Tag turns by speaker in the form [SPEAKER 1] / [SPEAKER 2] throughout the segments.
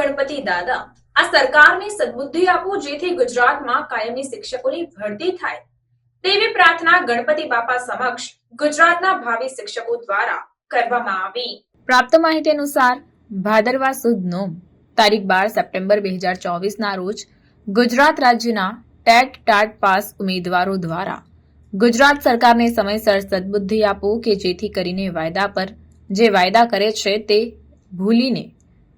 [SPEAKER 1] ગણપતિ દાદા. આ સરકારને સદબુદ્ધિ આપો જેથી ગુજરાતમાં કાયમી શિક્ષકોની ભરતી થાય. તેવી પ્રાર્થના ગણપતિ બાપા સમક્ષ ગુજરાતના ભાવિ શિક્ષકો દ્વારા કરવામાં આવી. પ્રાપ્ત માહિતી અનુસાર, ભાદરવા સુદ નોમ, તારીખ બાર સપ્ટેમ્બર બે હજાર ચોવીસના રોજ ગુજરાત રાજ્યના ટેટ ટાટ પાસ ઉમેદવારો દ્વારા ગુજરાત સરકારને સમયસર સદબુદ્ધિ આપો કે જેથી કરીને વાયદા પર, જે વાયદા કરે છે તે ભૂલીને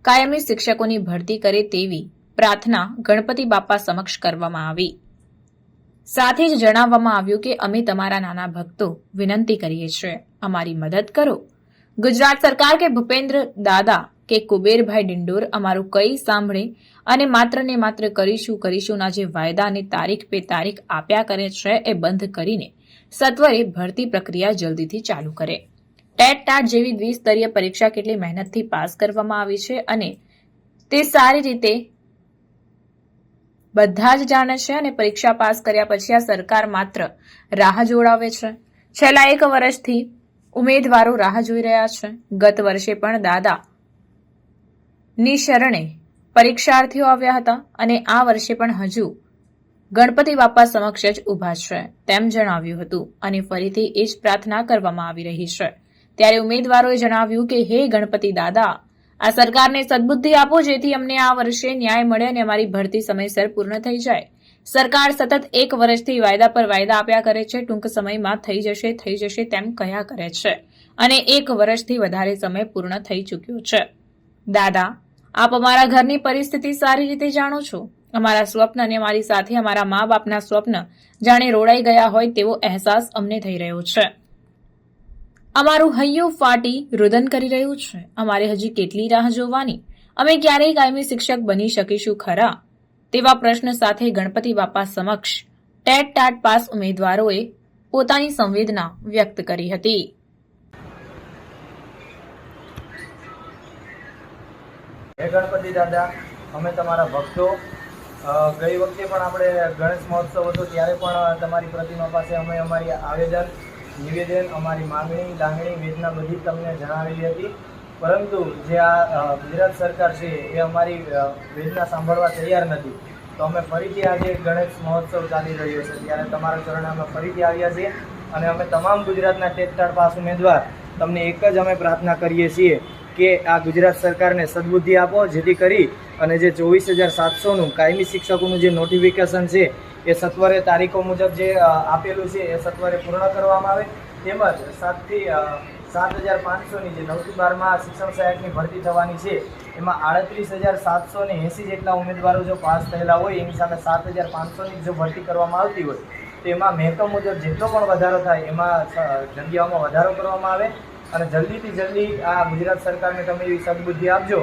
[SPEAKER 1] કાયમી શિક્ષકોની ભરતી કરે તેવી પ્રાર્થના ગણપતિ બાપા સમક્ષ કરવામાં આવી. સાથે જ જણાવવામાં આવ્યું કે અમે તમારા નાના ભક્તો વિનંતી કરીએ છીએ, અમારી મદદ કરો. ગુજરાત સરકાર કે ભૂપેન્દ્ર દાદા કે કુબેરભાઈ ડિંડોર અમારું કઈ સાંભળે અને માત્ર ને માત્ર કરીશું કરીશુંના જે વાયદા અને તારીખ પે તારીખ આપ્યા કરે છે એ બંધ કરીને સત્વરે ભરતી પ્રક્રિયા જલ્દીથી ચાલુ કરે. ટેટ ટાટ જેવી દ્વિસ્તરીય પરીક્ષા કેટલી મહેનતથી પાસ કરવામાં આવી છે અને તે સારી રીતે બધા જ જાણે છે અને પરીક્ષા પાસ કર્યા પછી આ સરકાર માત્ર રાહ જોડાવે છે. છેલ્લા એક વર્ષથી ઉમેદવારો રાહ જોઈ રહ્યા છે. ગત વર્ષે પણ દાદા ની શરણે પરીક્ષાર્થીઓ આવ્યા હતા અને આ વર્ષે પણ હજુ ગણપતિ બાપા સમક્ષ જ ઊભા છે તેમ જણાવ્યું હતું અને ફરીથી એ જ પ્રાર્થના કરવામાં આવી રહી છે. ત્યારે ઉમેદવારોએ જણાવ્યું કે, હે ગણપતિ દાદા, આ સરકારને સદબુદ્ધિ આપો, જેથી અમને આ વર્ષે ન્યાય મળે અને અમારી ભરતી સમયસર પૂર્ણ થઈ જાય. સરકાર સતત એક વર્ષથી વાયદા પર વાયદા આપ્યા કરે છે, ટૂંક સમયમાં થઈ જશે થઈ જશે તેમ કહ્યા કરે છે. અને એક વર્ષથી વધારે સમય પૂર્ણ થઈ ચૂક્યો છે. દાદા, આપ અમારા ઘરની પરિસ્થિતિ સારી રીતે જાણો છો. અમારા સ્વપ્ન અને અમારી સાથે અમારા મા બાપના સ્વપ્ન જાણે રોડાઈ ગયા હોય તેવો અહેસાસ અમને થઈ રહ્યો છે. અમારું હૈયું ફાટી રુદન કરી રહ્યું છે. અમારે હજી કેટલી રાહ જોવાની? અમે ક્યારેય કાયમી શિક્ષક બની શકીશું ખરા? તેવા પ્રશ્ન સાથે ગણપતિ બાપા સમક્ષ ટેટ ટાટ પાસ ઉમેદવારોએ પોતાની સંવેદના વ્યક્ત કરી હતી.
[SPEAKER 2] હે ગણપતિ દાદા, અમે તમારા ભક્તો. ગઈ વખતે પણ આપણે ગણેશ મહોત્સવ હતો, ત્યારે પણ તમારી પ્રતિમા પાસે અમે અમારી આવેદન નિવેદન, અમારી માંગણી, લાગણી, વેદના બધી તમને જણાવેલી હતી. પરંતુ જે આ ગુજરાત સરકાર છે એ અમારી વેદના સાંભળવા તૈયાર નથી. તો અમે ફરીથી આજે ગણેશ મહોત્સવ ચાલી રહ્યો છે. ત્યારે તમારા ચરણે અમે ફરીથી આવ્યા છીએ અને અમે તમામ ગુજરાતના ટેટટાળ પાસ ઉમેદવાર તમને એક જ અમે પ્રાર્થના કરીએ છીએ કે આ ગુજરાત સરકારને સદબુદ્ધિ આપો, જેથી કરી અને જે ચોવીસ હજાર સાતસોનું કાયમી શિક્ષકોનું જે નોટિફિકેશન છે એ સત્વરે તારીખો મુજબ જે આપેલું છે, એ સત્વરે પૂર્ણ કરવામાં આવે. તેમજ સાતથી સાત હજાર પાંચસોની જે નવથી બારમાં શિક્ષણ સહાયકની ભરતી થવાની છે, એમાં આડત્રીસ હજાર સાતસો ને એંસી જેટલા ઉમેદવારો જો પાસ થયેલા હોય, એની સામે સાત હજાર પાંચસોની જો ભરતી કરવામાં આવતી હોય, તો એમાં મહેકમ મુજબ જેટલો પણ વધારો થાય, એમાં જગ્યાઓમાં વધારો કરવામાં આવે. અને જલ્દીથી જલ્દી આ ગુજરાત સરકારને તમે એવી સદબુદ્ધિ આપજો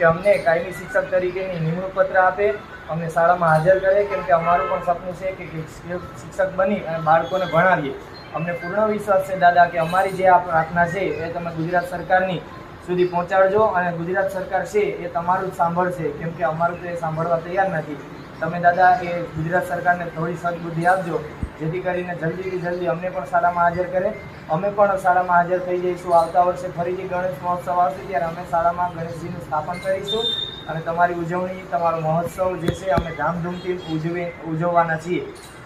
[SPEAKER 2] કે અમને કાયમી શિક્ષક તરીકેની નિમણૂક પત્ર આપે, અમને શાળામાં હાજર કરે, કેમ કે અમારું પણ સપનું છે કે શિક્ષક બની અને બાળકોને ભણાવીએ. અમને પૂર્ણ વિશ્વાસ છે, દાદા, કે અમારી જે આ પ્રાર્થના છે એ તમે ગુજરાત સરકારની સુધી પહોંચાડજો અને ગુજરાત સરકાર છે એ તમારું જ સાંભળશે, કેમ કે અમારું તો એ સાંભળવા તૈયાર નથી. તમે દાદા, એ ગુજરાત સરકારને થોડી સદબુદ્ધિ આપજો. જેથી કરીને જલ્દીથી જલ્દી અમને પણ શાળામાં હાજર કરે. અમે પણ શાળામાં હાજર થઈ જઈશું. આવતા વર્ષે ફરીથી ગણેશ મહોત્સવ આવશે ત્યારે અમે શાળામાં ગણેશજીનું સ્થાપન કરીશું અને તમારી ઉજવણી, તમારો મહોત્સવ જે છે અમે ધામધૂમથી ઉજવી, ઉજવવાના છીએ.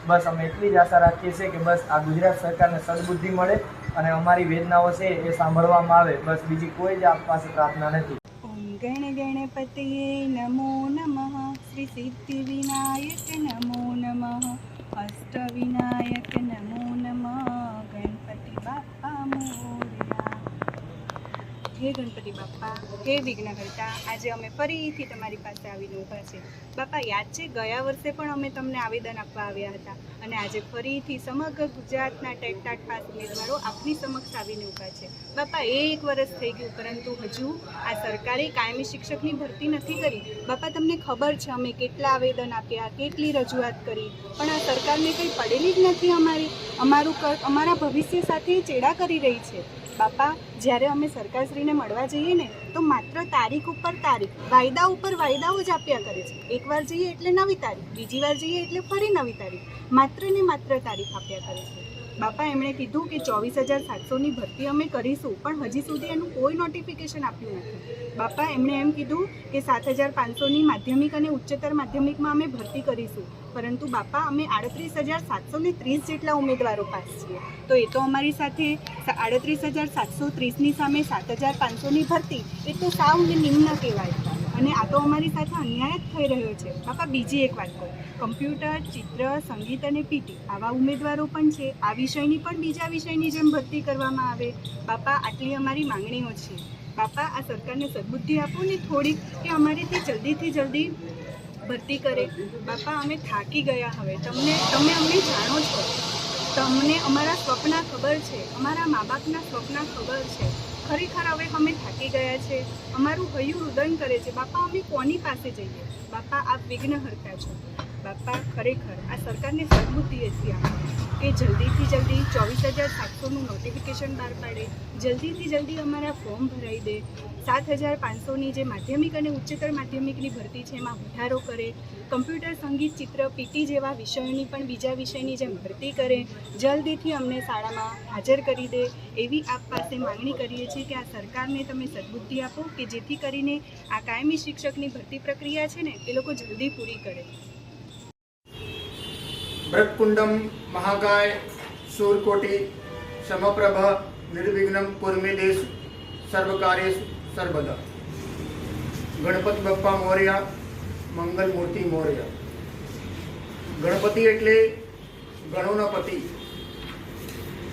[SPEAKER 2] બસ અમે એટલી જ આશા રાખીએ છીએ કે બસ આ ગુજરાત સરકારને સદબુદ્ધિ મળે અને અમારી વેદનાઓ છે એ સાંભળવામાં આવે. બસ બીજી કોઈ જ આપ પાસે પ્રાર્થના નથી.
[SPEAKER 3] ગણ ગણપતયે નમો નમઃ. શ્રી સિદ્ધિ વિનાયક નમો નમઃ. અષ્ટ વિનાયક નમો નમઃ હે ગણપતિ બાપા, હે વિઘ્નકર્તા આજે અમે ફરીથી તમારી પાસે આવીને ઊભા છે બાપા, યાદ છે, ગયા વર્ષે પણ અમે તમને આવેદન આપવા આવ્યા હતા અને આજે ફરીથી સમગ્ર ગુજરાતના ટેટટાટ પાસ ઉમેદવારો આપની સમક્ષ આવીને ઊભા છે. બાપા, એ એક વર્ષ થઈ ગયું, પરંતુ હજુ આ સરકારે કાયમી શિક્ષકની ભરતી નથી કરી. બાપા, તમને ખબર છે, અમે કેટલા આવેદન આપ્યા, કેટલી રજૂઆત કરી, પણ આ સરકારને કંઈ પડેલી જ નથી અમારી. અમારું અમારા ભવિષ્ય સાથે ચેડા કરી રહી છે. બાપા, જ્યારે અમે સરકારશ્રીને મળવા જઈએ ને, તો માત્ર તારીખ ઉપર તારીખ, વાયદા ઉપર વાયદાઓ જ આપ્યા કરે છે. એકવાર જઈએ એટલે નવી તારીખ, બીજી વાર જઈએ એટલે ફરી નવી તારીખ, માત્ર ને માત્ર તારીખ આપ્યા કરે છે. બાપા, એમણે કીધું કે ચોવીસ હજાર સાતસોની ભરતી અમે કરીશું, પણ હજી સુધી એનું કોઈ નોટિફિકેશન આપ્યું નથી. બાપા, એમણે એમ કીધું કે સાત હજાર પાંચસોની માધ્યમિક અને ઉચ્ચતર માધ્યમિકમાં અમે ભરતી કરીશું. પરંતુ બાપા, અમે આડત્રીસ હજાર સાતસો ને ત્રીસ જેટલા ઉમેદવારો પાસ છીએ. તો એ તો અમારી સાથે આડત્રીસ હજાર સાતસો ત્રીસની સામે સાત હજાર પાંચસોની ભરતી, એ તો સાવ નિમ્ન કહેવાય. અને આ તો અમારી સાથે અન્યાય જ થઈ રહ્યો છે. કાકા બીજી એક વાત કહું. કમ્પ્યુટર, ચિત્ર, સંગીત અને પીટી આવા ઉમેદવારો પણ છે. આ વિષયની પણ બીજા વિષયની જેમ ભરતી કરવામાં આવે. બાપા, આટલી અમારી માંગણીઓ છે. બાપા, આ સરકારને સદબુદ્ધિ આપો ને થોડીક કે અમારીથી જલ્દીથી જલ્દી ભરતી કરે. બાપા, અમે થાકી ગયા હવે. તમને, તમે અમને જાણો છો. તમને અમારા સ્વપ્ન ખબર છે. અમારા મા બાપના સ્વપ્ન ખબર છે. ખરેખર હવે અમે થાકી ગયા છે. અમારું હૈયું રુદન કરે છે. બાપા, અમે કોની પાસે જઈએ? બાપા, આપ વિઘ્નહર્તા છો. બાપા, ખરેખર આ સરકારને સદબુદ્ધિ હતી આપો કે જલ્દીથી જલ્દી ચોવીસ હજાર સાતસોનું નોટિફિકેશન બહાર પાડે, જલ્દીથી જલ્દી અમારા ફોર્મ ભરાઈ દે. સાત હજાર પાંચસોની જે માધ્યમિક અને ઉચ્ચતર માધ્યમિકની ભરતી છે, એમાં વધારો કરે. કમ્પ્યુટર સંગીત, ચિત્ર પીટી જેવા વિષયોની પણ બીજા વિષયની જેમ ભરતી કરે. જલ્દીથી અમને શાળામાં હાજર કરી દે. એવી આપ પાસે માંગણી કરીએ છીએ કે આ સરકારને તમે સદબુદ્ધિ આપો કે જેથી કરીને આ કાયમી શિક્ષકની ભરતી પ્રક્રિયા છે ને, એ લોકો જલ્દી પૂરી કરે.
[SPEAKER 4] ભ્રતકુંડમ મહાકાય સૂરકોટી સમપ્રભ નિર્વિઘ્નમ કુર્મે સર્વકાર્યેશ સર્વદા ગણપતિ બપ્પા મોર્યા મંગલ મૂર્તિ મોર્યા ગણપતિ એટલે ગણોના પતિ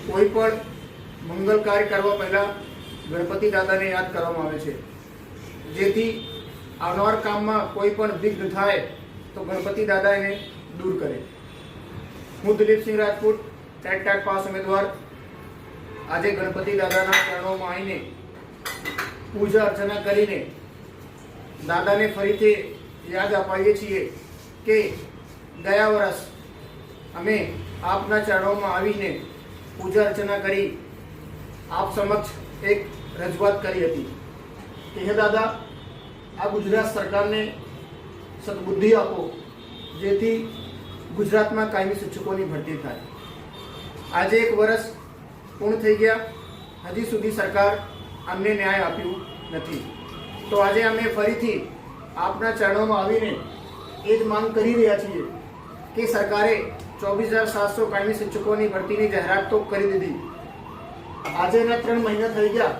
[SPEAKER 4] કોઈ પણ મંગલ કાર્ય કરવા પહેલાં ગણપતિ દાદાને યાદ કરવામાં આવે છે જેથી આવનાર કામમાં કોઈ પણ વિઘ્ન થાય તો ગણપતિ દાદા એને દૂર કરે હું Dilipsinh Rajput TET TET pass ઉમેદવાર. આજે ગણપતિ દાદાના ચરણોમાં આવીને પૂજા અર્ચના કરીને દાદાને ફરીથી યાદ અપાવીએ છીએ કે ગયા વર્ષ અમે આપના ચરણોમાં આવીને પૂજા અર્ચના કરી આપ સમક્ષ એક રજૂઆત કરી હતી. કે દાદા, આ ગુજરાત સરકારને સદબુદ્ધિ આપો, જેથી ગુજરાતમાં કાયમી શિક્ષકોની ભરતી થાય. આજે એક વર્ષ પૂર્ણ થઈ ગયા. હજી સુધી સરકાર અમને ન્યાય આપ્યું નથી. તો આજે અમે ફરીથી આપના ચરણોમાં આવીને એ જ માંગ કરી રહ્યા છીએ કે સરકારે ચોવીસ હજાર સાતસો કાયમી શિક્ષકોની ભરતીની જાહેરાત તો કરી દીધી. આજેના ત્રણ મહિના થઈ ગયા,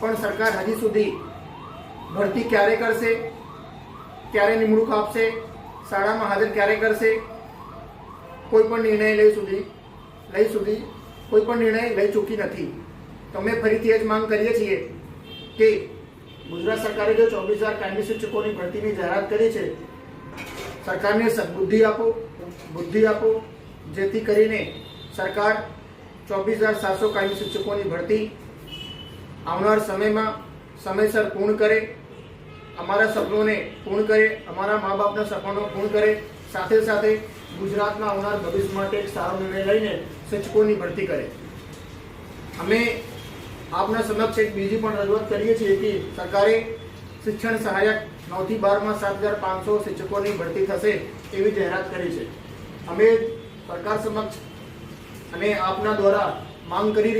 [SPEAKER 4] પણ સરકાર હજી સુધી ભરતી ક્યારે કરશે? ક્યારે નિમણૂક આપશે? શાળામાં હાજર ક્યારે કરશે? કોઈ પણ નિર્ણય લઈ સુધી લઈ સુધી કોઈ પણ નિર્ણય લઈ ચૂકી નથી. તમે ફરીથી એ જ માંગ કરીએ છીએ કે ગુજરાત સરકારે જો ચોવીસ હજાર કાયમી શિક્ષકોની ભરતીની જાહેરાત કરી છે, સરકારને સદબુદ્ધિ આપો, બુદ્ધિ આપો, જેથી કરીને સરકાર ચોવીસ હજાર સાતસો કાયમી શિક્ષકોની ભરતી આવનાર સમયમાં સમયસર પૂર્ણ કરે, અમારા સપનોને પૂર્ણ કરે, અમારા મા બાપના સપનો પૂર્ણ કરે, સાથે સાથે ગુજરાતના આવનાર ભવિષ્ય માટે એક સારો નિર્ણય લઈને શિક્ષકોની ભરતી કરે. અમે આપના સમક્ષ એક બીજી પણ રજૂઆત કરીએ છીએ કે સરકારે શિક્ષણ સહાયક નવથી બારમાં સાત હજાર પાંચસો શિક્ષકોની ભરતી થશે એવી જાહેરાત કરી છે. અમે સરકાર સમક્ષ અને આપના દ્વારા માંગ કરી